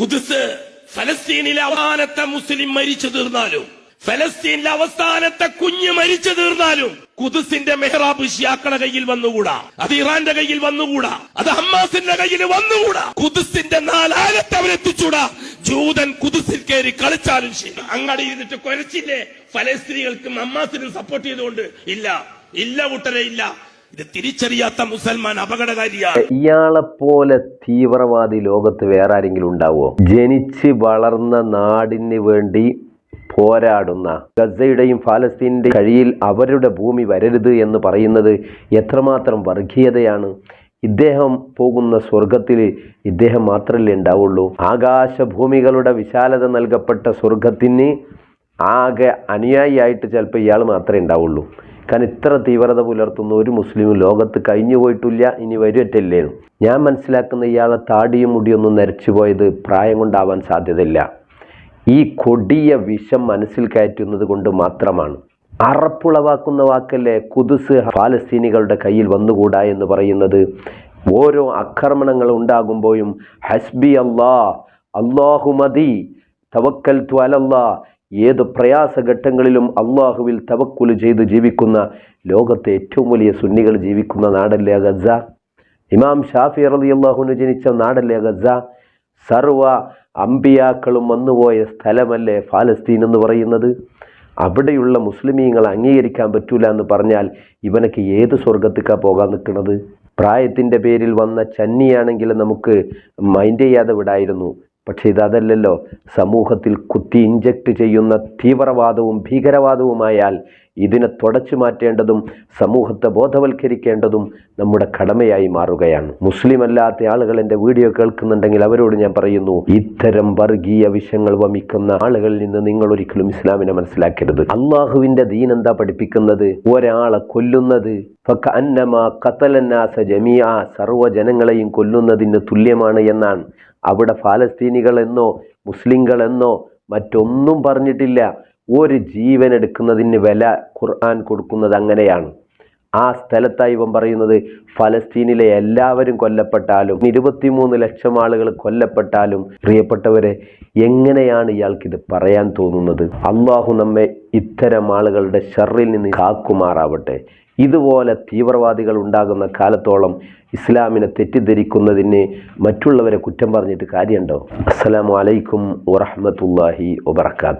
കുതിസ് ഫലസ്തീനിലെ അവസാനത്തെ മുസ്ലിം മരിച്ചു തീർന്നാലും ഫലസ്തീനിലെ അവസാനത്തെ കുഞ്ഞ് മരിച്ചു തീർന്നാലും കുതിസിന്റെ മെഹ്റാബ് ഷിയാക്കളുടെ കയ്യിൽ വന്നുകൂടാ അത് ഇറാന്റെ കയ്യിൽ വന്നുകൂടാ അത് ഹമ്മാസിന്റെ കയ്യിൽ വന്നുകൂടാ കുതിസിന്റെ നാലാലത്ത് അവരെത്തിച്ചൂടാ ജൂതൻ കുതിസിൽ കയറി കളിച്ചാലും ശരി. അങ്ങടെ ഇരുന്നിട്ട് കൊരച്ചില്ലേ? ഫലസ്തീനികൾക്കും ഹമ്മാസിനും സപ്പോർട്ട് ചെയ്തുകൊണ്ട് ഇല്ല ഇല്ല കൂട്ടരെ ഇല്ല. ഇത് തിരിച്ചറിയാത്ത മുസൽമാൻ അപകടകാരിയാണ് ഇയാളെ പോലെ തീവ്രവാദി ലോകത്ത് വേറെ ആരെങ്കിലും ഉണ്ടാവോ ജനിച്ച് വളർന്ന നാടിന് വേണ്ടി പോരാടുന്ന ഗസയുടെയും ഫലസ്തീനിന്റെയും കഴിയിൽ അവരുടെ ഭൂമി വരരുത് എന്ന് പറയുന്നത് എത്രമാത്രം വർഗീയതയാണ്? ഇദ്ദേഹം പോകുന്ന സ്വർഗത്തിൽ ഇദ്ദേഹം മാത്രമല്ലേ ഉണ്ടാവുള്ളൂ? ആകാശഭൂമികളുടെ വിശാലത നൽകപ്പെട്ട സ്വർഗത്തിന് ആകെ അനുയായിയായിട്ട് ചിലപ്പോൾ ഇയാൾ മാത്രമേ ഉണ്ടാവുള്ളൂ. കാരണം ഇത്ര തീവ്രത പുലർത്തുന്ന ഒരു മുസ്ലിം ലോകത്ത് കഴിഞ്ഞു പോയിട്ടില്ല ഇനി വരുവറ്റല്ലേനും. ഞാൻ മനസ്സിലാക്കുന്ന ഇയാളെ താടിയും മുടിയൊന്നും നരച്ചു പോയത് പ്രായം കൊണ്ടാവാൻ സാധ്യതയില്ല. ഈ കൊടിയ വിഷം മനസ്സിൽ കയറ്റുന്നത് കൊണ്ട് മാത്രമാണ്. അറപ്പുളവാക്കുന്ന വാക്കല്ലേ കുതുസ് ഫാലസ്തീനികളുടെ കയ്യിൽ വന്നുകൂടാ എന്ന് പറയുന്നത്? ഓരോ ആക്രമണങ്ങൾ ഉണ്ടാകുമ്പോഴും ഹസ്ബി അള്ളാ അള്ളാഹു മതി തവക്കൽ ത്വലല്ലാ ഏത് പ്രയാസഘട്ടങ്ങളിലും അള്ളാഹുവിൽ തവക്കുൽ ചെയ്ത് ജീവിക്കുന്ന ലോകത്തെ ഏറ്റവും വലിയ സുന്നികൾ ജീവിക്കുന്ന നാടല്ലേ ഗസ ഇമാം ഷാഫി അറലി അള്ളാഹുവിന് ജനിച്ച നാടല്ലേ ഗസ സർവ അമ്പിയാക്കളും വന്നുപോയ സ്ഥലമല്ലേ ഫാലസ്തീൻ എന്ന് പറയുന്നത്? അവിടെയുള്ള മുസ്ലിമീങ്ങൾ അംഗീകരിക്കാൻ പറ്റൂല എന്ന് പറഞ്ഞാൽ ഇവനക്ക് ഏത് സ്വർഗത്തേക്കാണ് പോകാൻ നിൽക്കുന്നത്? പ്രായത്തിന്റെ പേരിൽ വന്ന ചന്നിയാണെങ്കിൽ നമുക്ക് മൈൻഡ് ചെയ്യാതെ വിടായിരുന്നു. പക്ഷേ ഇതല്ലല്ലോ. സമൂഹത്തിൽ കുത്തി ഇഞ്ചക്ട് ചെയ്യുന്ന തീവ്രവാദവും ഭീകരവാദവുമായാൽ ഇതിനെ തുടച്ചു മാറ്റേണ്ടതും സമൂഹത്തെ ബോധവൽക്കരിക്കേണ്ടതും നമ്മുടെ കടമയായി മാറുകയാണ്. മുസ്ലിം അല്ലാത്ത ആളുകൾ എന്റെ വീഡിയോ കേൾക്കുന്നുണ്ടെങ്കിൽ അവരോട് ഞാൻ പറയുന്നു ഇത്തരം വർഗീയ വിഷയങ്ങൾ വമിക്കുന്ന ആളുകളിൽ നിന്ന് നിങ്ങൾ ഒരിക്കലും ഇസ്ലാമിനെ മനസ്സിലാക്കരുത്. അള്ളാഹുവിന്റെ ദീൻ എന്താ പഠിപ്പിക്കുന്നത്? ഒരാളെ കൊല്ലുന്നത്. അന്നമാ കത്തലന്നാസ ജമിയ സർവജനങ്ങളെയും കൊല്ലുന്നതിന് തുല്യമാണ് എന്നാണ്. അവിടെ ഫാലസ്തീനികൾ എന്നോ മുസ്ലിങ്ങൾ എന്നോ മറ്റൊന്നും പറഞ്ഞിട്ടില്ല. ഒരു ജീവൻ എടുക്കുന്നതിന് വില ഖുർആൻ കൊടുക്കുന്നത് അങ്ങനെയാണ്. ആ സ്ഥലത്തായി ഇവൻ പറയുന്നത് ഫലസ്തീനിലെ എല്ലാവരും കൊല്ലപ്പെട്ടാലും ഇരുപത്തിമൂന്ന് ലക്ഷം ആളുകൾ കൊല്ലപ്പെട്ടാലും പ്രിയപ്പെട്ടവരെ എങ്ങനെയാണ് ഇയാൾക്കിത് പറയാൻ തോന്നുന്നത്? അള്ളാഹു നമ്മെ ഇത്തരം ആളുകളുടെ ഷെറിൽ നിന്ന് കാക്കുമാറാവട്ടെ. ഇതുപോലെ തീവ്രവാദികൾ ഉണ്ടാകുന്ന കാലത്തോളം ഇസ്ലാമിനെ തെറ്റിദ്ധരിക്കുന്നതിന് മറ്റുള്ളവരെ കുറ്റം പറഞ്ഞിട്ട് കാര്യമുണ്ടോ? അസ്സലാമു അലൈക്കും വറഹ്മത്തുള്ളാഹി വബർക്കാത്ത്